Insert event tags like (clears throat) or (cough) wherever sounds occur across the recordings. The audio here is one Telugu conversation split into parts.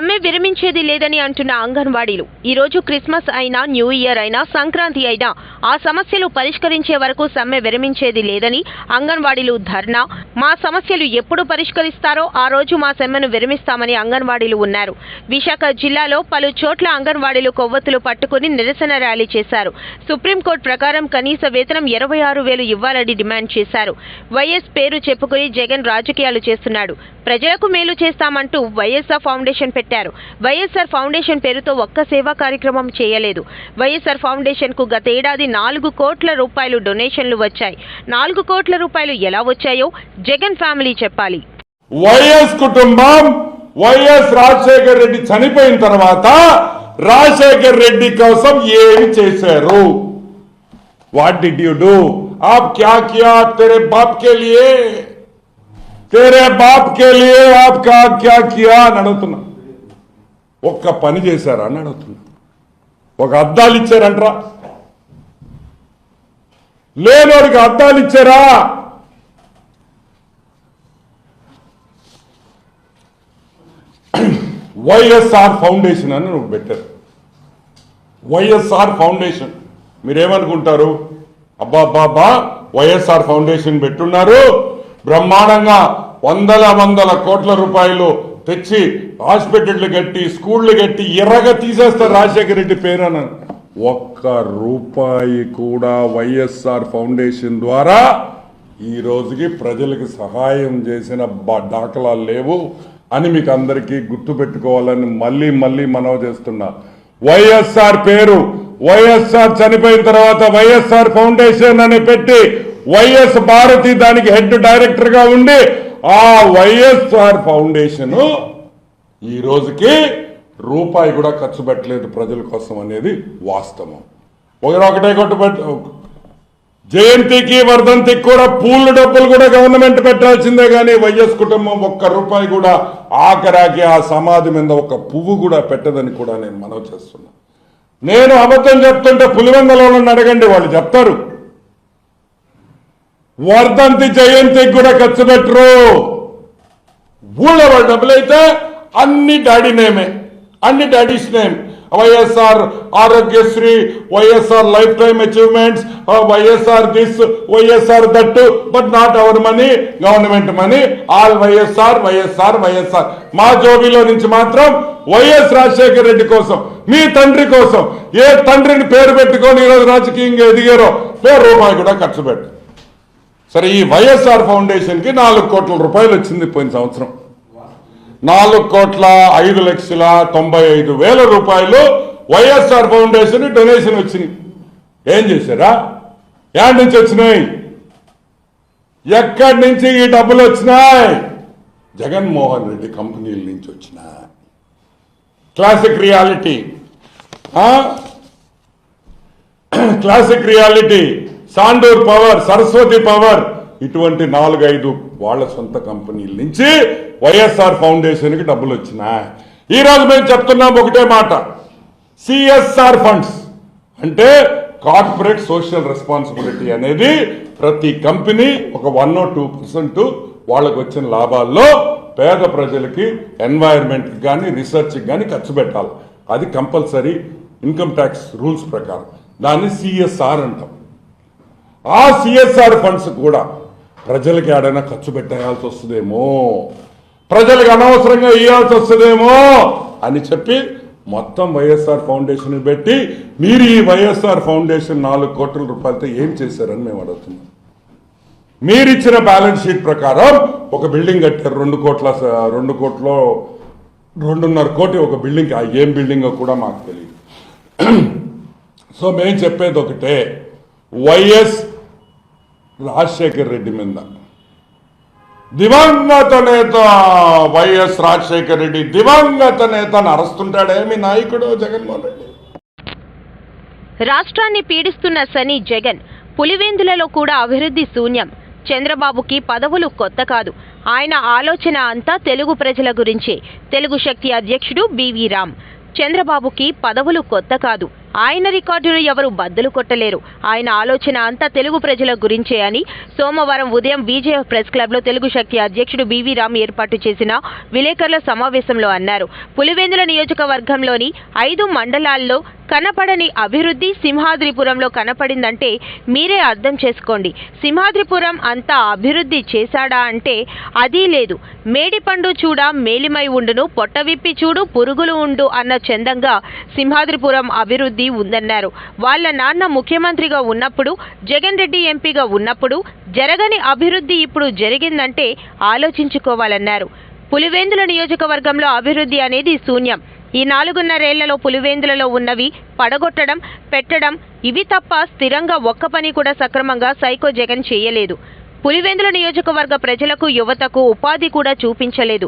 సమ్మె విరమించేది లేదని అంటున్న అంగన్వాడీలు. ఈ రోజు క్రిస్మస్ అయినా న్యూ ఇయర్ అయినా సంక్రాంతి అయినా ఆ సమస్యలు పరిష్కరించే వరకు సమ్మె విరమించేది లేదని అంగన్వాడీలు ధర్నా. మా సమస్యలు ఎప్పుడు పరిష్కరిస్తారో ఆ రోజు మా సమ్మెను విరమిస్తామని అంగన్వాడీలు ఉన్నారు. విశాఖ జిల్లాలో పలు చోట్ల అంగన్వాడీలు కొవ్వొత్తులు పట్టుకుని నిరసన ర్యాలీ చేశారు. సుప్రీంకోర్టు ప్రకారం కనీస వేతనం ఇరవై ఆరు వేలు ఇవ్వాలని డిమాండ్ చేశారు. వైఎస్ పేరు చెప్పుకుని జగన్ రాజకీయాలు చేస్తున్నాడు. ప్రజలకు మేలు చేస్తామంటూ వైఎస్ఆర్ ఫౌండేషన్ పెట్టారు వైఎస్ఆర్ ఫౌండేషన్ పేరుతో ఒక్క సేవా కార్యక్రమం చేయలేదు వైఎస్ఆర్ ఫౌండేషన్ కు గతేడాది నాలుగు కోట్ల రూపాయలు డొనేషన్లు వచ్చాయి నాలుగు కోట్ల రూపాయలు ఎలా వచ్చాయో జగన్ ఫ్యామిలీ చెప్పాలి వైఎస్ కుటుంబం వైఎస్ రాజశేఖర్ రెడ్డి చనిపోయిన తర్వాత రాజశేఖర్ రెడ్డి కోసం ఏమి చేశారు వాట్ డిడ్ యూ డూ आप क्या किया तेरे बाप के लिए तेरे बाप के लिए आप क्या क्या किया అని అడుగుతున్నా ఒక్క పని చేశారా అని అడుగుతున్నా. ఒక అద్దాలు ఇచ్చారంటరా. లేనోడికి అద్దాలు ఇచ్చారా? వైఎస్ఆర్ ఫౌండేషన్ అని నువ్వు పెట్టారు. వైఎస్ఆర్ ఫౌండేషన్. మీరేమనుకుంటారు? అబ్బా అబ్బా వైఎస్ఆర్ ఫౌండేషన్ పెట్టున్నారు. బ్రహ్మాండంగా వందల వందల కోట్ల రూపాయలు తెచ్చి హాస్పిటల్లు కట్టి స్కూళ్ళు కట్టి ఎర్రగా తీసేస్తారు రాజశేఖర రెడ్డి పేరు అని ఒక్క రూపాయి కూడా వైఎస్ఆర్ ఫౌండేషన్ ద్వారా ఈ రోజుకి ప్రజలకు సహాయం చేసిన బ- దాఖలాలు లేవు అని మీకు అందరికీ గుర్తు పెట్టుకోవాలని మళ్ళీ మళ్ళీ మనవ చేస్తున్నా. వైఎస్ఆర్ పేరు వైఎస్ఆర్ చనిపోయిన తర్వాత వైఎస్ఆర్ ఫౌండేషన్ అని పెట్టి వైఎస్ భారతి దానికి హెడ్ డైరెక్టర్గా ఉండి ఆ వైఎస్ఆర్ ఫౌండేషన్ ఈ రోజుకి రూపాయి కూడా ఖర్చు పెట్టలేదు ప్రజల కోసం అనేది వాస్తవం. ఒకరొకటే ఒకటే జయంతికి వర్ధంతికి కూడా పూలు డబ్బులు కూడా గవర్నమెంట్ పెట్టాల్సిందే కానీ వైఎస్ కుటుంబం ఒక్క రూపాయి కూడా ఆఖరాకి ఆ సమాధి మీద ఒక పువ్వు కూడా పెట్టదని కూడా నేను మనవి చేస్తున్నా. నేను అబద్ధం చెప్తుంటే పులివెందలో అడగండి వాళ్ళు చెప్తారు. వర్ధంతి జయంతికి కూడా ఖర్చు పెట్టరు. ఊళ్ళో వాళ్ళ డబ్బులైతే అన్ని డాడీ నేమే అన్ని daddy's name. YSR Aarogyasri YSR life time achievements YSR this YSR that but not our money government money all YSR YSR YSR. మా జోబీలో నుంచి మాత్రం వైఎస్ రాజశేఖర రెడ్డి కోసం మీ తండ్రి కోసం ఏ తండ్రిని పేరు పెట్టుకొని ఈరోజు రాజకీయంగా ఎదిగారో పేరు రూపాయి కూడా ఖర్చు పెట్టు. సరే ఈ వైఎస్ఆర్ ఫౌండేషన్కి నాలుగు కోట్ల రూపాయలు వచ్చింది పోయిన సంవత్సరం. నాలుగు కోట్ల ఐదు లక్షల తొంభై ఐదు వేల రూపాయలు వైఎస్ఆర్ ఫౌండేషన్ డొనేషన్ వచ్చింది. ఏం చేశారా? ఎక్కడి నుంచి వచ్చినాయి? ఎక్కడి నుంచి ఈ డబ్బులు వచ్చినాయి? జగన్మోహన్ రెడ్డి కంపెనీల నుంచి వచ్చినాయి. Classic reality classic reality Sandur power Saraswati power ఇటువంటి నాలుగైదు వాళ్ళ సొంత కంపెనీల నుంచి వైఎస్ఆర్ ఫౌండేషన్కి డబ్బులు వచ్చినాయి. ఈ మేము చెప్తున్నాం ఒకటే మాట. సిఎస్ఆర్ ఫండ్స్ అంటే కార్పొరేట్ సోషల్ రెస్పాన్సిబిలిటీ అనేది ప్రతి కంపెనీ ఒక వన్ ఓ టూ పర్సెంట్ వాళ్ళకు వచ్చిన లాభాల్లో పేద ప్రజలకి ఎన్వైర్న్మెంట్కి కానీ రీసెర్చ్కి కానీ ఖర్చు పెట్టాలి. అది కంపల్సరీ ఇన్కమ్ ట్యాక్స్ రూల్స్ ప్రకారం. దాన్ని సిఎస్ఆర్ అంటాం. ఆ సిఎస్ఆర్ ఫండ్స్ కూడా ప్రజలకి ఏడైనా ఖర్చు పెట్టేయాల్సి వస్తుందేమో? ప్రజలకు అనవసరంగా ఇవ్వాల్సి వస్తుందేమో? అని చెప్పి మొత్తం వైఎస్ఆర్ ఫౌండేషన్ పెట్టి మీరు ఈ వైఎస్ఆర్ ఫౌండేషన్ నాలుగు కోట్ల రూపాయలతో ఏం చేశారని మేము అడుగుతున్నాం. మీరిచ్చిన బ్యాలెన్స్ షీట్ ప్రకారం ఒక బిల్డింగ్ కట్టారు రెండు కోట్ల స- రెండు కోట్లో రెండున్నర కోటి ఒక బిల్డింగ్ ఆ ఏం బిల్డింగ్ కూడా మాకు తెలియదు సో మేము చెప్పేది ఒకటే వైఎస్ రాజశేఖర్ రెడ్డి మీద. దివంగత నేత వైఎస్ రాజశేఖర రెడ్డి దివంగత నేతను అరుస్తుంటాడే మీ నాయకుడు జగన్మోహన్ రెడ్డి? రాష్ట్రాన్ని పీడిస్తున్న శని జగన్ పులివెందులలో కూడా అభివృద్ధి శూన్యం. చంద్రబాబుకి పదవులు కొత్త కాదు. ఆయన ఆలోచన అంతా తెలుగు ప్రజల గురించే. తెలుగు శక్తి అధ్యక్షుడు బివి రామ్. చంద్రబాబుకి పదవులు కొత్త కాదు. ఆయన రికార్డును ఎవరు బద్దలు కొట్టలేరు. ఆయన ఆలోచన అంతా తెలుగు ప్రజల గురించే అని సోమవారం ఉదయం బీజేఎఫ్ ప్రెస్ క్లబ్లో తెలుగు శక్తి అధ్యక్షుడు బీవీ రామ్ ఏర్పాటు చేసిన విలేకరుల సమావేశంలో అన్నారు. పులివెందుల నియోజకవర్గంలోని ఐదు మండలాల్లో కనపడని అభివృద్ధి సింహాద్రిపురంలో కనపడిందంటే మీరే అర్థం చేసుకోండి. సింహాద్రిపురం అంతా అభివృద్ధి చేశాడా అంటే అదీ లేదు. మేడిపండు చూడ మేలిమై ఉండును పొట్టవిప్పి చూడు పురుగులు ఉండు అన్న చందంగా సింహాద్రిపురం అభివృద్ధి ఉందన్నారు. వాళ్ళ నాన్న ముఖ్యమంత్రిగా ఉన్నప్పుడు జగన్ రెడ్డి ఎంపీగా ఉన్నప్పుడు జరగని అభివృద్ధి ఇప్పుడు జరిగిందంటే ఆలోచించుకోవాలన్నారు. పులివెందుల నియోజకవర్గంలో అభివృద్ధి అనేది శూన్యం. ఈ నాలుగున్నరేళ్ళలో పులివెందులలో ఉన్నవి పడగొట్టడం పెట్టడం ఇవి తప్ప స్థిరంగా ఒక్క పని కూడా సక్రమంగా సైకో జగన్ చేయలేదు. పులివెందుల నియోజకవర్గ ప్రజలకు యువతకు ఉపాధి కూడా చూపించలేదు.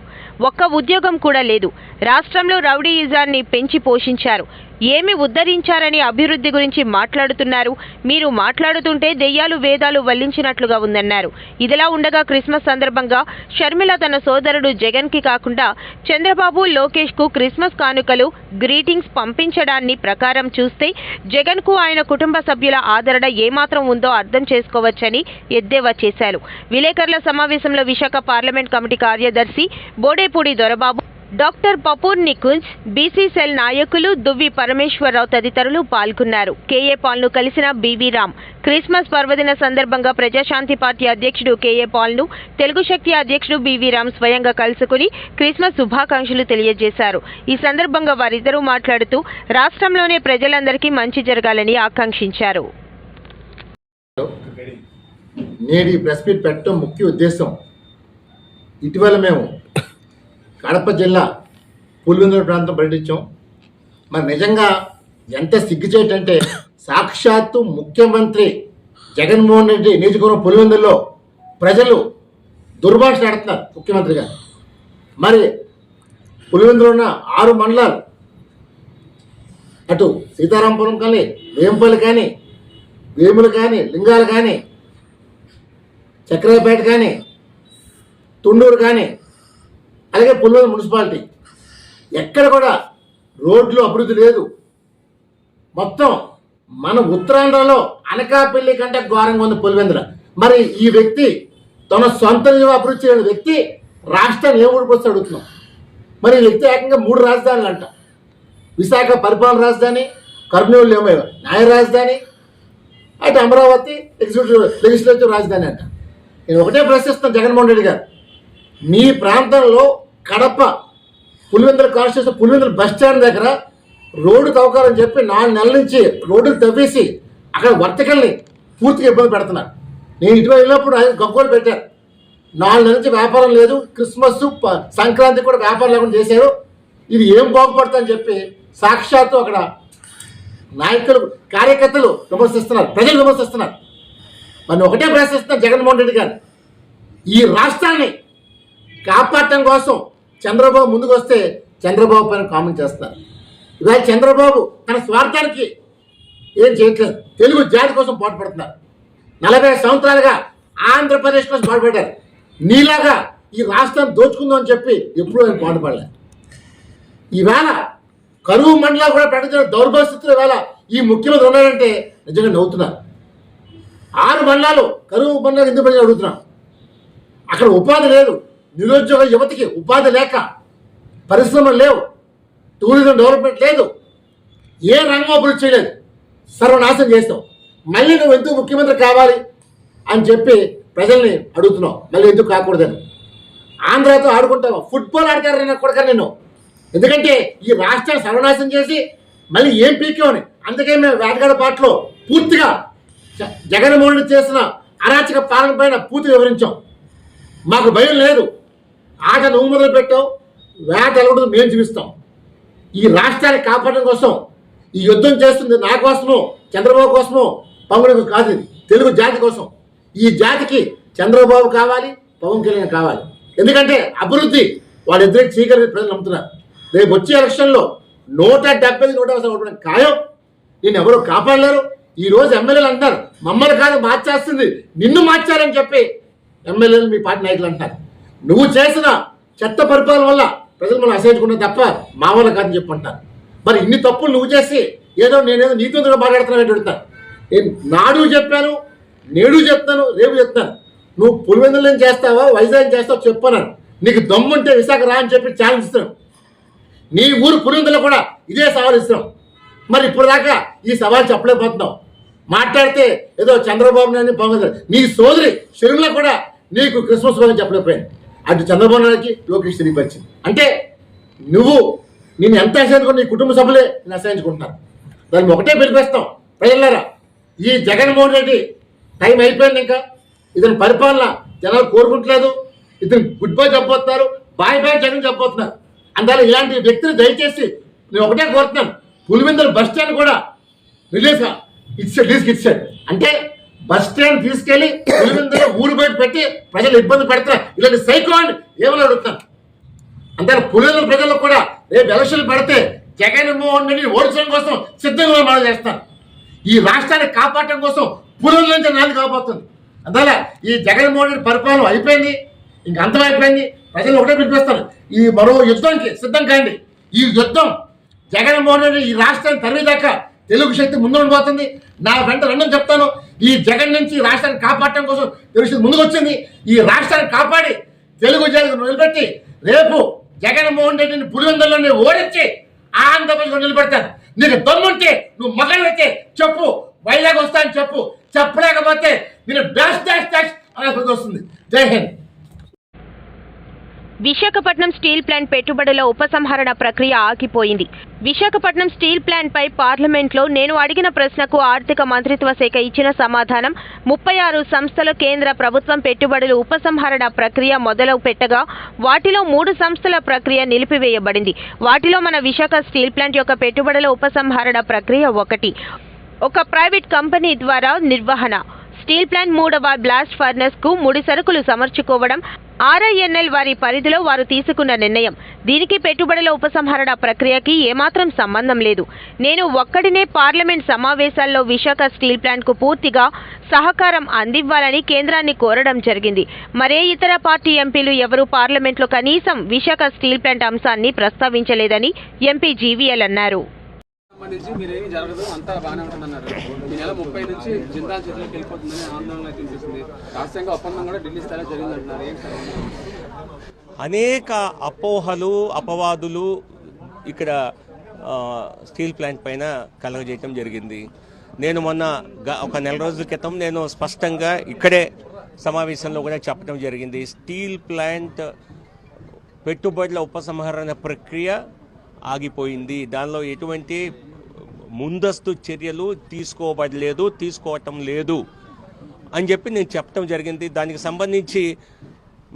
ఒక్క ఉద్యోగం కూడా లేదు. రాష్ట్రంలో రౌడీయిజాన్ని పెంచి పోషించారు. ఏమి ఉద్ధరించారని అభివృద్ధి గురించి మాట్లాడుతున్నారు. మీరు మాట్లాడుతుంటే దెయ్యాలు వేదాలు వల్లించినట్లుగా ఉందన్నారు. ఇదిలా ఉండగా క్రిస్మస్ సందర్భంగా షర్మిల తన సోదరుడు జగన్కి కాకుండా చంద్రబాబు లోకేష్కు క్రిస్మస్ కానుకలు గ్రీటింగ్స్ పంపించడాన్ని ప్రకారం చూస్తే జగన్కు ఆయన కుటుంబ సభ్యుల ఆదరణ ఏమాత్రం ఉందో అర్థం చేసుకోవచ్చని ఎద్దేవా చేశారు. విలేకరుల సమావేశంలో విశాఖ పార్లమెంట్ కమిటీ కార్యదర్శి Bodepudi Dorababu doctor Papur Nikunj BC cell నాయకులు దువ్వి పరమేశ్వరరావు తదితరులు పాల్గొన్నారు. కేఏ పాల్ను కలిసిన బీవీ రామ్ క్రిస్మస్ పర్వదిన సందర్భంగా ప్రజాశాంతి పార్టీ అధ్యక్షుడు కేఏ పాల్ను తెలుగు శక్తి అధ్యక్షుడు బీవీ రామ్ స్వయంగా కలుసుకుని క్రిస్మస్ శుభాకాంక్షలు తెలియజేశారు. ఈ సందర్భంగా వారిద్దరూ మాట్లాడుతూ రాష్ట్రంలోనే ప్రజలందరికీ మంచి జరగాలని ఆకాంక్షించారు. నేడు ఈ ప్రెస్ మీట్ పెట్టడం ముఖ్య ఉద్దేశం. ఇటీవల మేము కడప జిల్లా పులివెందుల ప్రాంతం పర్యటించాం. మరి నిజంగా ఎంత సిగ్గుచేటంటే సాక్షాత్తు ముఖ్యమంత్రి జగన్మోహన్ రెడ్డి నియోజకవర్గం పులివెందుల్లో ప్రజలు దుర్భాష ఆడుతున్నారు ముఖ్యమంత్రి గారు. మరి పులివెందులో ఉన్న ఆరు మండలాలు అటు సీతారాంపురం కానీ వేంపల్లి కానీ వేములు కానీ లింగాలు కానీ చక్రాయపేట కానీ తుండూరు కానీ అలాగే పుల్వెందుల మున్సిపాలిటీ. ఎక్కడ కూడా రోడ్లు అభివృద్ధి లేదు. మొత్తం మన ఉత్తరాంధ్రలో అనకాపల్లి కంటే ఘోరంగా ఉంది పులివెందుల. మరి ఈ వ్యక్తి తన సొంత నిజం అభివృద్ధి చేయని వ్యక్తి రాష్ట్రాన్ని ఏ ఊడిపోతే అడుగుతున్నాం? మరి ఈ వ్యక్తి ఏకంగా మూడు రాజధానులు అంట. విశాఖ పరిపాలన రాజధాని కర్నూలు ఏమో న్యాయ రాజధాని అటు అమరావతి ఎగ్జిక్యూటివ్ లెజిస్లేటివ్ రాజధాని అంట. నేను ఒకటే ప్రశ్నిస్తాను జగన్మోహన్ రెడ్డి గారు. మీ ప్రాంతంలో Kadapa Pulivendula constitution Pulivendula bus stand దగ్గర రోడ్డు తవ్వకాలని చెప్పి నాలుగు నెలల నుంచి రోడ్డులు తవ్వేసి అక్కడ వర్తకల్ని పూర్తిగా ఇబ్బంది పెడుతున్నారు. నేను ఇటువైపు వెళ్ళినప్పుడు ఆయన గొప్పలు పెట్టారు. నాలుగు నెలల నుంచి వ్యాపారం లేదు. క్రిస్మస్ ప- సంక్రాంతి కూడా వ్యాపారం లేకుండా చేశారు. ఇది ఏం బాగుపడుతుందని చెప్పి సాక్షాత్తు అక్కడ నాయకులు కార్యకర్తలు విమర్శిస్తున్నారు. ప్రజలు విమర్శిస్తున్నారు. మరి ఒకటే ప్రశ్నిస్తున్నారు జగన్మోహన్ రెడ్డి గారు. ఈ రాష్ట్రాన్ని కాపాడటం కోసం చంద్రబాబు ముందుకు వస్తే చంద్రబాబు పైన కామెంట్ చేస్తారు. ఇవాళ చంద్రబాబు తన స్వార్థానికి ఏం చేయట్లేదు. తెలుగు జాతి కోసం పాటుపడుతున్నారు నలభై సంవత్సరాలుగా ఆంధ్రప్రదేశ్ కోసం పాటుపడ్డారు నీలాగా ఈ రాష్ట్రాన్ని దోచుకుందాం అని చెప్పి ఎప్పుడూ ఆయన పాటుపడలేదు ఈవేళ కరువు మండలాలు కూడా ప్రకటించిన దౌర్భస్థితులు వేళ ఈ ముఖ్యమంత్రి ఉన్నారంటే నిజంగా నవ్వుతున్నారు. ఆరు మండలాలు కరువు మండలాలు ఎందుకు ప్రజలు అడుగుతున్నాం? అక్కడ ఉపాధి లేదు. నిరుద్యోగ యువతికి ఉపాధి లేక పరిశ్రమలు లేవు టూరిజం డెవలప్మెంట్ లేదు ఏ రంగం అభివృద్ధి చేయలేదు సర్వనాశం చేస్తాం. మళ్ళీ నువ్వు ఎందుకు ముఖ్యమంత్రి కావాలి అని చెప్పి ప్రజల్ని అడుగుతున్నావు. మళ్ళీ ఎందుకు కాకూడదని? ఆంధ్రాతో ఆడుకుంటావు? ఫుట్బాల్ ఆడతారని కొడక నేను ఎందుకంటే ఈ రాష్ట్రాన్ని సర్వనాశం చేసి మళ్ళీ ఏం పీకేమని అందుకే మేము వేటగాడ పాటలో పూర్తిగా జ- జగన్మోహన్ చేసిన అరాచక పాలన పైన పూర్తి వివరించాం. మాకు భయం లేదు. ఆట నువ్వు మొదలు పెట్టావు వేట ఎలగడం మేము చూపిస్తాం. ఈ రాష్ట్రాన్ని కాపాడడం కోసం ఈ యుద్ధం చేస్తుంది నా కోసమో చంద్రబాబు కోసమో పవన్ కాదు ఇది తెలుగు జాతి కోసం. ఈ జాతికి చంద్రబాబు కావాలి పవన్ కళ్యాణ్ కావాలి. ఎందుకంటే అభివృద్ధి వాళ్ళిద్దరికి చీకరి ప్రజలు నమ్ముతున్నారు. రేపు వచ్చే ఎలక్షన్లో నూట డెబ్బై నూట యాభై ఖాయం. నేను ఎవరు కాపాడలేరు. ఈరోజు ఎమ్మెల్యేలు అంటారు మమ్మల్ని కాదు మార్చేస్తుంది నిన్ను మార్చారని చెప్పి ఎమ్మెల్యేలు మీ పార్టీ నాయకులు అంటారు నువ్వు చేసిన చెత్త పరిపాలన వల్ల ప్రజలు మనం అసహించుకున్న తప్ప మా వాళ్ళ కాదని చెప్పంటారు. మరి ఇన్ని తప్పులు నువ్వు చేసి ఏదో నేనేదో నీతివంతుగా మాట్లాడుతున్నావు అడుగుతాను నేను నాడు చెప్పాను నేడు చెప్తాను రేపు చెప్తాను. నువ్వు పులివెందులు చేస్తావా వైజాగ్ చేస్తావు చెప్పన్నాను నీకు దమ్ముంటే విశాఖ రా అని చెప్పి ఛాలెంజ్ ఇస్తాం నీ ఊరు పులివెందులో కూడా ఇదే సవాల్ ఇస్తున్నాం. మరి ఇప్పుడు దాకా ఈ సవాల్ చెప్పలేకపోతున్నావు మాట్లాడితే ఏదో చంద్రబాబు నాయుడు పవన్ నీ సోదరి షర్మిల కూడా నీకు క్రిస్మస్ రోజు చెప్పలేకపోయింది. అటు చంద్రబాబు నాయుడుకి లోకేష్ తెలియపరిచింది అంటే నువ్వు నేను ఎంత అసహించుకుని నీ కుటుంబ సభ్యులే నేను అసహించుకుంటున్నాను దాన్ని ఒకటే పిలిపిస్తాం ప్రజలారా ఈ జగన్మోహన్ రెడ్డి టైం అయిపోయింది ఇంకా. ఇతని పరిపాలన జనాలు కోరుకుంటలేదు. ఇతను గుడ్ బై చెప్పబోతున్నారు బాయ్ బాయ్ జగన్ చెప్పబోతున్నారు అందువల్ల ఇలాంటి వ్యక్తిని దయచేసి నేను ఒకటే కోరుతున్నాను. పులివెందుల బస్ స్టాండ్ కూడా రిలీజ్ ఇచ్చాడు రిలీజ్కి ఇచ్చాడు అంటే బస్ స్టాండ్ తీసుకెళ్ళి పులివెందులో ఊరు బయట పెట్టి ప్రజలు ఇబ్బంది పెడతారు? ఇలాంటి సైకో అని ఏమని అడుగుతాను అంతే పులివెందుల ప్రజలకు కూడా రేపు ఎలక్షన్లు పెడితే జగన్మోహన్ రెడ్డి ఓడించడం కోసం సిద్ధంగా మనం చేస్తాం. ఈ రాష్ట్రాన్ని కాపాడటం కోసం పులివెందుల నుంచి నాలుగు కాబోతుంది అందువల్ల ఈ జగన్మోహన్ రెడ్డి పరిపాలన అయిపోయింది. ఇంక అంతం అయిపోయింది. ప్రజలు ఒకటే పిలిపిస్తారు. ఈ మరో యుద్ధానికి సిద్ధం కాండి. ఈ యుద్ధం జగన్మోహన్ రెడ్డి ఈ రాష్ట్రాన్ని తరివేదాకా తెలుగు శక్తి ముందు ఉండిపోతుంది నా వెంట రెండని చెప్తాను. ఈ జగన్ నుంచి రాష్ట్రాన్ని కాపాడటం కోసం తెలుసు ముందుకొచ్చింది. ముందుకు వచ్చింది ఈ రాష్ట్రాన్ని కాపాడి తెలుగు జాతిని నిలబెట్టి రేపు జగన్మోహన్ రెడ్డిని పులివెందుల్లోనే ఓడించి ఆంధ్రప్రదేశ్లో నిలబెడతాను నీకు దమ్ముంటే నువ్వు మగలు అయితే చెప్పు వైజాగ్ వస్తా అని చెప్పు. చెప్పలేకపోతే నేను డాష్ డాష్ డాష్ అనే వస్తుంది. జై హింద్. విశాఖపట్నం స్టీల్ ప్లాంట్ పెట్టుబడుల ఉపసంహరణ ప్రక్రియ ఆగిపోయింది. విశాఖపట్నం స్టీల్ ప్లాంట్పై పార్లమెంట్లో నేను అడిగిన ప్రశ్నకు ఆర్థిక మంత్రిత్వ శాఖ ఇచ్చిన సమాధానం ముప్పై ఆరు సంస్థల కేంద్ర ప్రభుత్వం పెట్టుబడులు ఉపసంహరణ ప్రక్రియ మొదలు పెట్టగా వాటిలో మూడు సంస్థల ప్రక్రియ నిలిపివేయబడింది. వాటిలో మన విశాఖ స్టీల్ ప్లాంట్ యొక్క పెట్టుబడుల ఉపసంహరణ ప్రక్రియ ఒకటి. ఒక ప్రైవేట్ కంపెనీ ద్వారా నిర్వహణ. స్టీల్ ప్లాంట్ మూడవ బ్లాస్ట్ ఫర్నెస్కు ముడి సరుకులు సమర్చుకోవడం ఆర్ఐఎన్ఎల్ వారి పరిధిలో వారు తీసుకున్న నిర్ణయం. దీనికి పెట్టుబడుల ఉపసంహరణ ప్రక్రియకి ఏమాత్రం సంబంధం లేదు. నేను ఒక్కడినే పార్లమెంట్ సమావేశాల్లో విశాఖ స్టీల్ ప్లాంట్కు పూర్తిగా సహకారం అందివ్వాలని కేంద్రాన్ని కోరడం జరిగింది. మరే ఇతర పార్టీ ఎంపీలు ఎవరూ పార్లమెంట్లో కనీసం విశాఖ స్టీల్ ప్లాంట్ అంశాన్ని ప్రస్తావించలేదని ఎంపీ జీవీఎల్ అన్నారు. సంబంధించి మీరు ఏమి జరగదు అంతా బాగానే ఉంటుందన్నారు. ఈ నెల ముప్పై నుంచి జిందాల్ చేతులకు వెళ్ళిపోతుందని ఆందోళన అయితే వినిపిస్తుంది రాష్ట్రంగా ఒప్పందం కూడా ఢిల్లీ స్థాయిలో జరిగిందంటున్నారు. ఏం అనేక అపోహలు అపవాదులు ఇక్కడ స్టీల్ ప్లాంట్ పైన కలగజేయటం జరిగింది. నేను మొన్న ఒక నెల రోజుల క్రితం నేను స్పష్టంగా ఇక్కడే సమావేశంలో కూడా చెప్పడం జరిగింది. స్టీల్ ప్లాంట్ పెట్టుబడుల ఉపసంహరణ ప్రక్రియ ఆగిపోయింది. దానిలో ఎటువంటి ముందస్తు చర్యలు తీసుకోబడలేదు తీసుకోవటం లేదు అని చెప్పి నేను చెప్పడం జరిగింది. దానికి సంబంధించి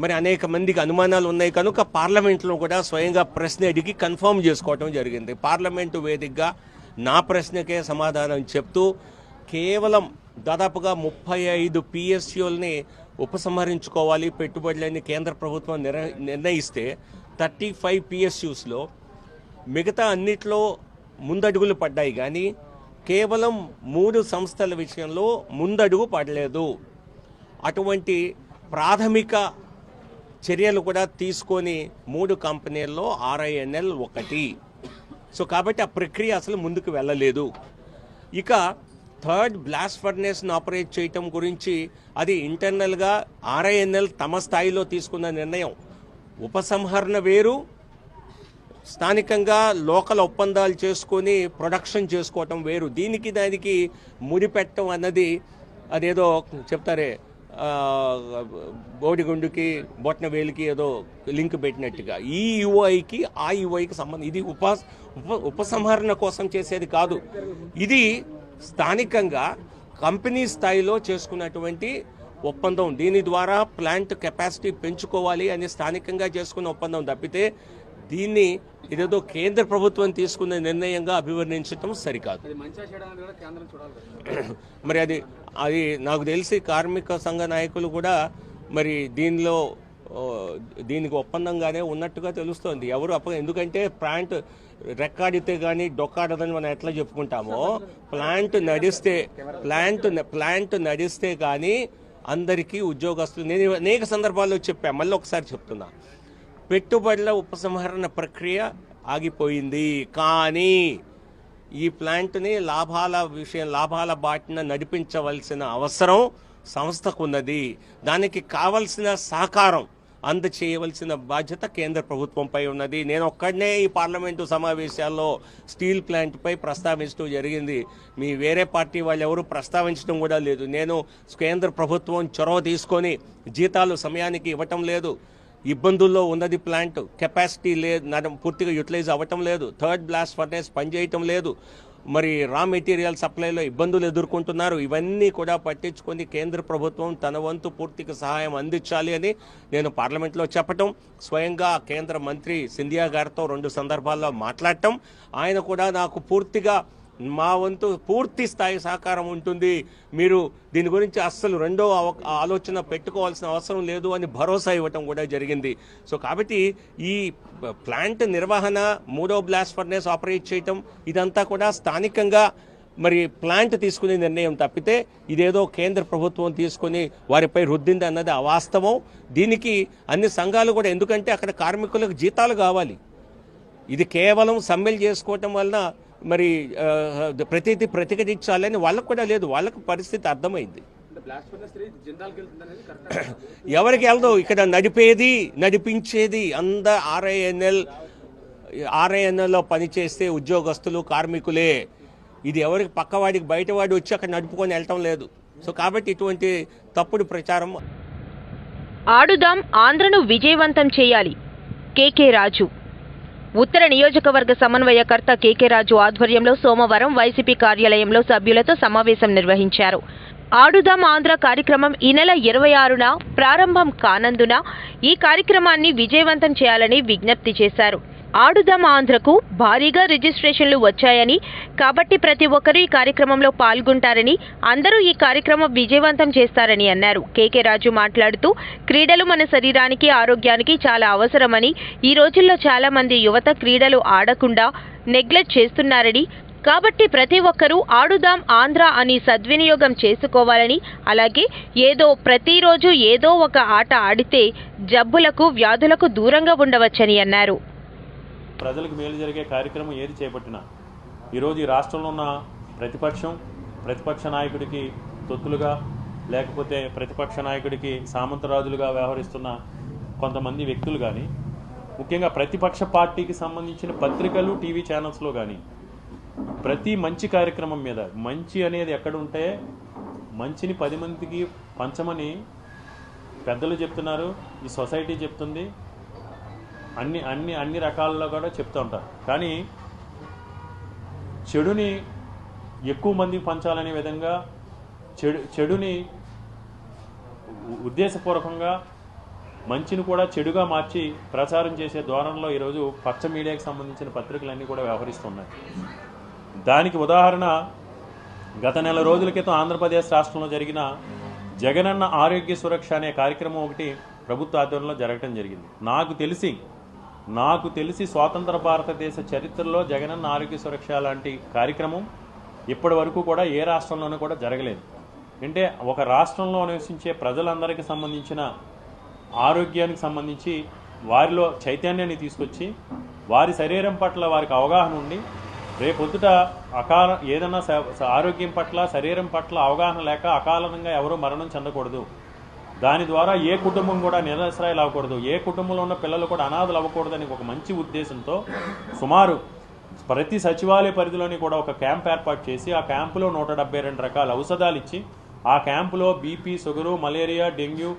మరి అనేక మందికి అనుమానాలు ఉన్నాయి. కనుక పార్లమెంట్లో కూడా స్వయంగా ప్రశ్న అడిగి కన్ఫర్మ్ చేసుకోవటం జరిగింది. పార్లమెంటు వేదికగా నా ప్రశ్నకే సమాధానం చెప్తూ కేవలం దాదాపుగా ముప్పై ఐదు పిఎస్యుల్ని ఉపసంహరించుకోవాలి. పెట్టుబడులని కేంద్ర ప్రభుత్వం నిర్ణయిస్తే థర్టీ ఫైవ్ పిఎస్యూస్లో మిగతా అన్నిట్లో ముందడుగులు పడ్డాయి కానీ కేవలం మూడు సంస్థల విషయంలో ముందడుగు పడలేదు. అటువంటి ప్రాథమిక చర్యలు కూడా తీసుకొని మూడు కంపెనీల్లో ఆర్ఐఎన్ఎల్ ఒకటి. సో కాబట్టి ఆ ప్రక్రియ అసలు ముందుకు వెళ్ళలేదు. ఇక థర్డ్ బ్లాస్ట్ ఫర్నేస్ను ఆపరేట్ చేయటం గురించి అది ఇంటర్నల్గా ఆర్ఐఎన్ఎల్ తమ స్థాయిలో తీసుకున్న నిర్ణయం. ఉపసంహరణ వేరు స్థానికంగా లోకల్ ఒప్పందాలు చేసుకొని ప్రొడక్షన్ చేసుకోవటం వేరు. దీనికి దానికి ముడిపెట్టడం అన్నది అదేదో చెప్తారే బోడిగుండుకి బొట్నవేలికి ఏదో లింక్ పెట్టినట్టుగా. ఈ యుఐకి ఆ యుఐకి సంబంధం ఇది ఉప ఉపసంహరణ కోసం చేసేది కాదు. ఇది స్థానికంగా కంపెనీ స్థాయిలో చేసుకున్నటువంటి ఒప్పందం. దీని ద్వారా ప్లాంట్ కెపాసిటీ పెంచుకోవాలి అని స్థానికంగా చేసుకున్న ఒప్పందం తప్పితే దీన్ని ఇదేదో కేంద్ర ప్రభుత్వం తీసుకున్న నిర్ణయంగా అభివర్ణించడం సరికాదు. (clears throat) మరి అది అది నాకు తెలిసి కార్మిక సంఘ నాయకులు కూడా మరి దీనిలో దీనికి ఒప్పందంగానే ఉన్నట్టుగా తెలుస్తోంది. ఎవరు అప్ప ఎందుకంటే ప్లాంట్ రెక్కాడితే కానీ డొక్కాడదని మనం ఎట్లా చెప్పుకుంటామో ప్లాంట్ నడిస్తే ప్లాంట్ ప్లాంట్ నడిస్తే కానీ అందరికీ ఉద్యోగస్తులు నేను అనేక సందర్భాల్లో చెప్పా మళ్ళీ ఒకసారి చెప్తున్నా. పెట్టుబడుల ఉపసంహరణ ప్రక్రియ ఆగిపోయింది. కానీ ఈ ప్లాంట్ని లాభాల విషయం లాభాల బాటిన నడిపించవలసిన అవసరం సంస్థకున్నది. దానికి కావలసిన సహకారం అందచేయవలసిన బాధ్యత కేంద్ర ప్రభుత్వంపై ఉన్నది. నేను ఒక్కడనే ఈ పార్లమెంటు సమావేశాల్లో స్టీల్ ప్లాంట్పై ప్రస్తావించడం జరిగింది. మీ వేరే పార్టీ వాళ్ళు ఎవరు ప్రస్తావించడం కూడా లేదు. నేను కేంద్ర ప్రభుత్వం చొరవ తీసుకొని జీతాలు సమయానికి ఇవ్వటం లేదు. ఇబ్బందుల్లో ఉన్నది ప్లాంట్ కెపాసిటీ లేదు పూర్తిగా యూటిలైజ్ అవ్వటం లేదు. థర్డ్ బ్లాస్ట్ ఫర్నేస్ పనిచేయటం లేదు. మరి రా మెటీరియల్ సప్లైలో ఇబ్బందులు ఎదుర్కొంటున్నారు. ఇవన్నీ కూడా పట్టించుకొని కేంద్ర ప్రభుత్వం తన వంతు పూర్తిగా సహాయం అందించాలి అని నేను పార్లమెంట్లో చెప్పటం స్వయంగా కేంద్ర మంత్రి సింధియా గారితో రెండు సందర్భాల్లో మాట్లాడటం. ఆయన కూడా నాకు పూర్తిగా మా వంతు పూర్తి స్థాయి సహకారం ఉంటుంది. మీరు దీని గురించి అస్సలు రెండో ఆలోచన పెట్టుకోవాల్సిన అవసరం లేదు అని భరోసా ఇవ్వటం కూడా జరిగింది. సో కాబట్టి ఈ ప్లాంట్ నిర్వహణ మూడో బ్లాస్ట్ ఫర్నేస్ ఆపరేట్ చేయటం ఇదంతా కూడా స్థానికంగా మరి ప్లాంట్ తీసుకునే నిర్ణయం తప్పితే ఇదేదో కేంద్ర ప్రభుత్వం తీసుకుని వారిపై రుద్దింది అన్నది అవాస్తవం. దీనికి అన్ని సంఘాలు కూడా ఎందుకంటే అక్కడ కార్మికులకు జీతాలు కావాలి. ఇది కేవలం సమ్మెలు చేసుకోవటం వలన మరి ప్రతిదీ ప్రతిఘటించాలని వాళ్ళకు కూడా లేదు. వాళ్ళకు పరిస్థితి అర్థమైంది. (clears throat) ఎవరికి వెళ్దాం? ఇక్కడ నడిపేది నడిపించేది అంద ఆర్ఐఎన్ఎల్ ఆర్ఐఎన్ఎల్లో పనిచేస్తే ఉద్యోగస్తులు కార్మికులే. ఇది ఎవరికి పక్కవాడికి బయటవాడి వచ్చి అక్కడ నడుపుకొని వెళ్ళటం లేదు. సో కాబట్టి ఇటువంటి తప్పుడు ప్రచారం ఆడుదాం ఆంధ్రను విజయవంతం చేయాలి. కేకే రాజు ఉత్తర నియోజకవర్గ సమన్వయకర్త కేకే రాజు ఆధ్వర్యంలో సోమవారం వైసీపీ కార్యాలయంలో సభ్యులతో సమావేశం నిర్వహించారు. ఆడుదాం ఆంధ్ర కార్యక్రమం ఈ నెల ఇరవై ఆరున ప్రారంభం కానందున ఈ కార్యక్రమాన్ని విజయవంతం చేయాలని విజ్ఞప్తి చేశారు. ఆడుదాం ఆంధ్రకు భారీగా రిజిస్ట్రేషన్లు వచ్చాయని కాబట్టి ప్రతి ఒక్కరూ ఈ కార్యక్రమంలో పాల్గొంటారని అందరూ ఈ కార్యక్రమం విజయవంతం చేస్తారని అన్నారు. కేకే రాజు మాట్లాడుతూ క్రీడలు మన శరీరానికి ఆరోగ్యానికి చాలా అవసరమని ఈ రోజుల్లో చాలా మంది యువత క్రీడలు ఆడకుండా నెగ్లెక్ట్ చేస్తున్నారని కాబట్టి ప్రతి ఒక్కరూ ఆడుదాం ఆంధ్ర అని సద్వినియోగం చేసుకోవాలని అలాగే ఏదో ప్రతిరోజు ఏదో ఒక ఆట ఆడితే జబ్బులకు వ్యాధులకు దూరంగా ఉండవచ్చని అన్నారు. ప్రజలకు మేలు జరిగే కార్యక్రమం ఏది చేపట్టినా ఈరోజు ఈ రాష్ట్రంలో ఉన్న ప్రతిపక్షం ప్రతిపక్ష నాయకుడికి తొత్తులుగా లేకపోతే ప్రతిపక్ష నాయకుడికి సామంతరాజులుగా వ్యవహరిస్తున్న కొంతమంది వ్యక్తులు కానీ ముఖ్యంగా ప్రతిపక్ష పార్టీకి సంబంధించిన పత్రికలు టీవీ ఛానల్స్లో కానీ ప్రతి మంచి కార్యక్రమం మీద మంచి అనేది ఎక్కడ ఉంటే మంచిని పది మందికి పంచమని పెద్దలు చెప్తున్నారు ఈ సొసైటీ చెప్తుంది అన్ని అన్ని అన్ని రకాలలో కూడా చెప్తూ ఉంటారు కానీ చెడుని ఎక్కువ మందికి పంచాలనే విధంగా చెడు చెడుని ఉద్దేశపూర్వకంగా మంచిని కూడా చెడుగా మార్చి ప్రచారం చేసే ధోరణిలో ఈరోజు పచ్చ మీడియాకి సంబంధించిన పత్రికలన్నీ కూడా వ్యవహరిస్తున్నాయి. దానికి ఉదాహరణ గత నెల రోజుల క్రితం ఆంధ్రప్రదేశ్ రాష్ట్రంలో జరిగిన జగనన్న ఆరోగ్య సురక్ష అనే కార్యక్రమం ఒకటి ప్రభుత్వ ఆధ్వర్యంలో జరగటం జరిగింది. నాకు తెలిసి నాకు తెలిసి స్వాతంత్ర భారతదేశ చరిత్రలో జగనన్న ఆరోగ్య సురక్ష లాంటి కార్యక్రమం ఇప్పటి వరకు కూడా ఏ రాష్ట్రంలోనూ కూడా జరగలేదు. అంటే ఒక రాష్ట్రంలో నివసించే ప్రజలందరికీ సంబంధించిన ఆరోగ్యానికి సంబంధించి వారిలో చైతన్యాన్ని తీసుకొచ్చి వారి శరీరం పట్ల వారికి అవగాహన ఉండి రేపొద్దుట అకాల ఏదైనా స- ఆరోగ్యం పట్ల శరీరం పట్ల అవగాహన లేక అకాలనంగా ఎవరూ మరణం చెందకూడదు. దాని ద్వారా ఏ కుటుంబం కూడా నిరాశ్రయాలు అవ్వకూడదు. ఏ కుటుంబంలో ఉన్న పిల్లలు కూడా అనాథలు అవ్వకూడదని ఒక మంచి ఉద్దేశంతో సుమారు ప్రతి సచివాలయ పరిధిలోని కూడా ఒక క్యాంప్ ఏర్పాటు చేసి ఆ క్యాంపులో నూట డెబ్బై రెండు రకాల ఔషధాలు ఇచ్చి ఆ క్యాంపులో బీపీ షుగరు మలేరియా డెంగ్యూ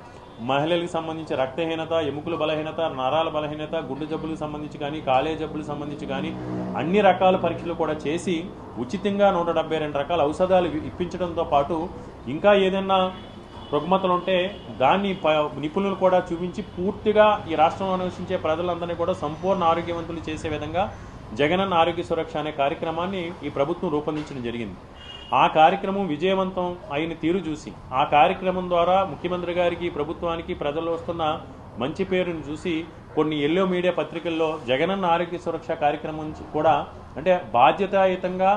మహిళలకు సంబంధించి రక్తహీనత ఎముకల బలహీనత నరాల బలహీనత గుండె జబ్బులకు సంబంధించి కానీ కాలే జబ్బులకు సంబంధించి కానీ అన్ని రకాల పరీక్షలు కూడా చేసి ఉచితంగా నూట డెబ్బై రెండు రకాల ఔషధాలు ఇప్పించడంతో పాటు ఇంకా ఏదైనా రుగ్మతలు ఉంటే దాన్ని ప- నిపుణులు కూడా చూపించి పూర్తిగా ఈ రాష్ట్రంలో నివసించే ప్రజలందరినీ కూడా సంపూర్ణ ఆరోగ్యవంతులు చేసే విధంగా జగనన్న ఆరోగ్య సురక్ష అనే కార్యక్రమాన్ని ఈ ప్రభుత్వం రూపొందించడం జరిగింది. ఆ కార్యక్రమం విజయవంతం అయిన తీరు చూసి ఆ కార్యక్రమం ద్వారా ముఖ్యమంత్రి గారికి ప్రభుత్వానికి ప్రజలు వస్తున్న మంచి పేరుని చూసి కొన్ని ఎల్లో మీడియా పత్రికల్లో జగనన్న ఆరోగ్య సురక్ష కార్యక్రమం కూడా అంటే బాధ్యతాయుతంగా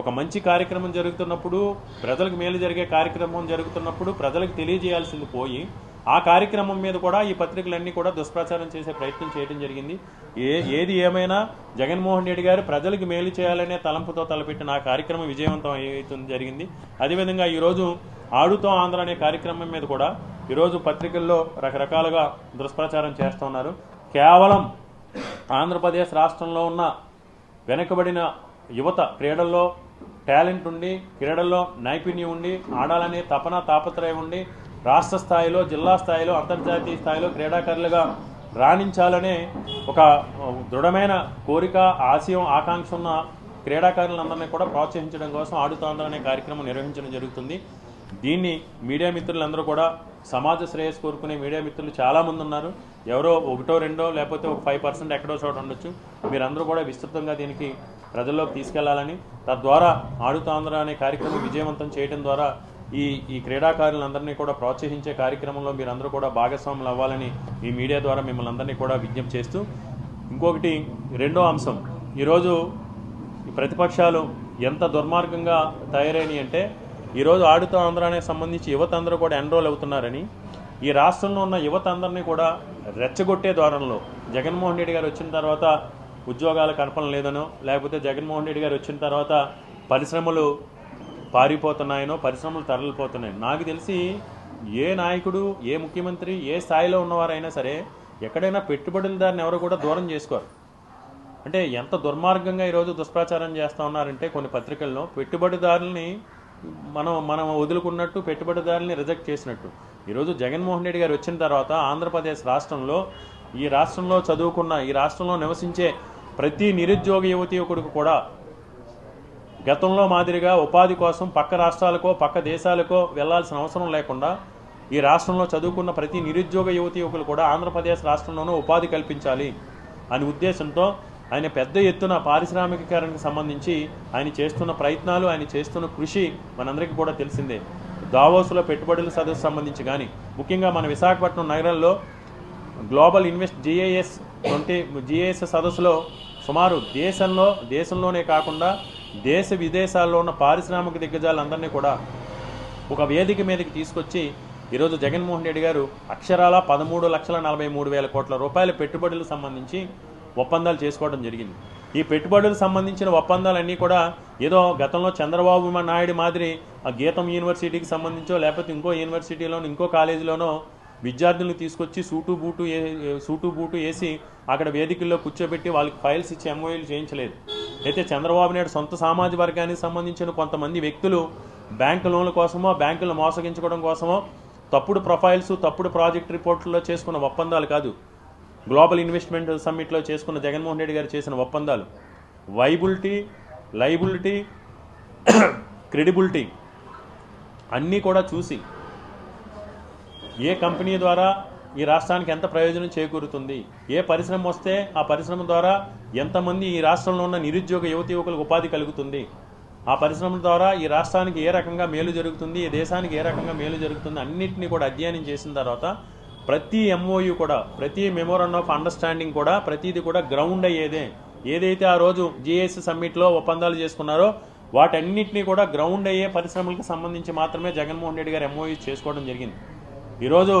ఒక మంచి కార్యక్రమం జరుగుతున్నప్పుడు ప్రజలకు మేలు జరిగే కార్యక్రమం జరుగుతున్నప్పుడు ప్రజలకు తెలియజేయాల్సింది పోయి ఆ కార్యక్రమం మీద కూడా ఈ పత్రికలన్నీ కూడా దుష్ప్రచారం చేసే ప్రయత్నం చేయడం జరిగింది. ఏ ఏది ఏమైనా జగన్మోహన్ రెడ్డి గారు ప్రజలకు మేలు చేయాలనే తలంపుతో తలపెట్టిన ఆ కార్యక్రమం విజయవంతం అవుతుంది జరిగింది. అదేవిధంగా ఈరోజు ఆడుతో ఆంధ్ర అనే కార్యక్రమం మీద కూడా ఈరోజు పత్రికల్లో రకరకాలుగా దుష్ప్రచారం చేస్తున్నారు కేవలం ఆంధ్రప్రదేశ్ రాష్ట్రంలో ఉన్న వెనుకబడిన యువత క్రీడల్లో టాలెంట్ ఉండి క్రీడల్లో నైపుణ్యం ఉండి ఆడాలనే తపన తాపత్రయం ఉండి రాష్ట్ర స్థాయిలో జిల్లా స్థాయిలో అంతర్జాతీయ స్థాయిలో క్రీడాకారులుగా రాణించాలనే ఒక దృఢమైన కోరిక ఆశయం ఆకాంక్ష ఉన్న క్రీడాకారులందరినీ కూడా ప్రోత్సహించడం కోసం ఆడుతోందా అనే కార్యక్రమం నిర్వహించడం జరుగుతుంది. దీన్ని మీడియా మిత్రులందరూ కూడా సమాజ శ్రేయస్ కోరుకునే మీడియా మిత్రులు చాలామంది ఉన్నారు. ఎవరో ఒకటో రెండో లేకపోతే ఒక ఫైవ్ పర్సెంట్ ఎక్కడో చోట ఉండొచ్చు. మీరందరూ కూడా విస్తృతంగా దీనికి ప్రజల్లోకి తీసుకెళ్ళాలని తద్వారా ఆడుతాంధ్ర అనే కార్యక్రమం విజయవంతం చేయడం ద్వారా ఈ ఈ క్రీడాకారులందరినీ కూడా ప్రోత్సహించే కార్యక్రమంలో మీరందరూ కూడా భాగస్వాములు అవ్వాలని ఈ మీడియా ద్వారా మిమ్మల్ని అందరినీ కూడా విజ్ఞప్తి చేస్తూ ఇంకొకటి రెండో అంశం. ఈరోజు ప్రతిపక్షాలు ఎంత దుర్మార్గంగా తయారైనవి అంటే ఈరోజు ఆడుతూ ఆంధ్రానికి సంబంధించి యువత అందరూ కూడా ఎన్రోల్ అవుతున్నారని ఈ రాష్ట్రంలో ఉన్న యువత అందరినీ కూడా రెచ్చగొట్టే ద్వారంలో జగన్మోహన్ రెడ్డి గారు వచ్చిన తర్వాత ఉద్యోగాల కల్పన లేదనో లేకపోతే జగన్మోహన్ రెడ్డి గారు వచ్చిన తర్వాత పరిశ్రమలు పారిపోతున్నాయనో పరిశ్రమలు తరలిపోతున్నాయి నాకు తెలిసి ఏ నాయకుడు ఏ ముఖ్యమంత్రి ఏ స్థాయిలో ఉన్నవారైనా సరే ఎక్కడైనా పెట్టుబడులదారిని ఎవరు కూడా దూరం చేసుకోరు. అంటే ఎంత దుర్మార్గంగా ఈరోజు దుష్ప్రచారం చేస్తూ ఉన్నారంటే కొన్ని పత్రికల్లో పెట్టుబడిదారుల్ని మనం మనం వదులుకున్నట్టు పెట్టుబడిదారుల్ని రిజెక్ట్ చేసినట్టు. ఈరోజు జగన్మోహన్ రెడ్డి గారు వచ్చిన తర్వాత ఆంధ్రప్రదేశ్ రాష్ట్రంలో ఈ రాష్ట్రంలో చదువుకున్న ఈ రాష్ట్రంలో నివసించే ప్రతి నిరుద్యోగ యువతి యువకుడికి కూడా గతంలో మాదిరిగా ఉపాధి కోసం పక్క రాష్ట్రాలకో పక్క దేశాలకో వెళ్ళాల్సిన అవసరం లేకుండా ఈ రాష్ట్రంలో చదువుకున్న ప్రతి నిరుద్యోగ యువతి యువకులు కూడా ఆంధ్రప్రదేశ్ రాష్ట్రంలోనూ ఉపాధి కల్పించాలి అనే ఉద్దేశంతో ఆయన పెద్ద ఎత్తున పారిశ్రామికీకరణకు సంబంధించి ఆయన చేస్తున్న ప్రయత్నాలు ఆయన చేస్తున్న కృషి మనందరికీ కూడా తెలిసిందే. దావోస్లో పెట్టుబడుల సదస్సు సంబంధించి కానీ ముఖ్యంగా మన విశాఖపట్నం నగరంలో global invest GIS twenty GIS సదస్సులో సుమారు దేశంలో దేశంలోనే కాకుండా దేశ విదేశాల్లో ఉన్న పారిశ్రామిక దిగ్గజాలందరినీ కూడా ఒక వేదిక మీదకి తీసుకొచ్చి ఈరోజు జగన్మోహన్ రెడ్డి గారు అక్షరాల పదమూడు లక్షల నలభై మూడు వేల కోట్ల రూపాయల పెట్టుబడులకు సంబంధించి ఒప్పందాలు చేసుకోవడం జరిగింది. ఈ పెట్టుబడులకు సంబంధించిన ఒప్పందాలన్నీ కూడా ఏదో గతంలో చంద్రబాబు నాయుడు మాదిరి ఆ గీతం యూనివర్సిటీకి సంబంధించో లేకపోతే ఇంకో యూనివర్సిటీలోనో ఇంకో కాలేజీలోనో విద్యార్థులను తీసుకొచ్చి సూటు బూటు సూటు బూటు వేసి అక్కడ వేదికల్లో కూర్చోబెట్టి వాళ్ళకి ఫైల్స్ ఇచ్చి ఎంఓఏలు చేయించలేదు. అయితే చంద్రబాబు నాయుడు సొంత సామాజిక వర్గానికి సంబంధించిన కొంతమంది వ్యక్తులు బ్యాంకు లోన్ల కోసమో బ్యాంకులు మోసగించుకోవడం కోసమో తప్పుడు ప్రొఫైల్స్ తప్పుడు ప్రాజెక్ట్ రిపోర్టుల్లో చేసుకున్న ఒప్పందాలు కాదు. గ్లోబల్ ఇన్వెస్ట్మెంట్ సమ్మిట్లో చేసుకున్న జగన్మోహన్ రెడ్డి గారు చేసిన ఒప్పందాలు. వైబిలిటీ లైబిలిటీ (clears throat) క్రెడిబిలిటీ అన్నీ కూడా చూసి ఏ కంపెనీ ద్వారా ఈ రాష్ట్రానికి ఎంత ప్రయోజనం చేకూరుతుంది? ఏ పరిశ్రమ వస్తే ఆ పరిశ్రమ ద్వారా ఎంతమంది ఈ రాష్ట్రంలో ఉన్న నిరుద్యోగ యువతి యువకులకు ఉపాధి కలుగుతుంది? ఆ పరిశ్రమ ద్వారా ఈ రాష్ట్రానికి ఏ రకంగా మేలు జరుగుతుంది? ఈ దేశానికి ఏ రకంగా మేలు జరుగుతుంది? అన్నింటినీ కూడా అధ్యయనం చేసిన తర్వాత ప్రతి ఎంఓయు కూడా ప్రతి మెమోరాండం ఆఫ్ అండర్స్టాండింగ్ కూడా ప్రతిది కూడా గ్రౌండ్ అయ్యేదే. ఏదైతే ఆ రోజు జిఎస్సి సమ్మిట్లో ఒప్పందాలు చేసుకున్నారో వాటన్నిటినీ కూడా గ్రౌండ్ అయ్యే పరిశ్రమలకు సంబంధించి మాత్రమే జగన్మోహన్ రెడ్డి గారు ఎంఓయూ చేసుకోవడం జరిగింది. ఈరోజు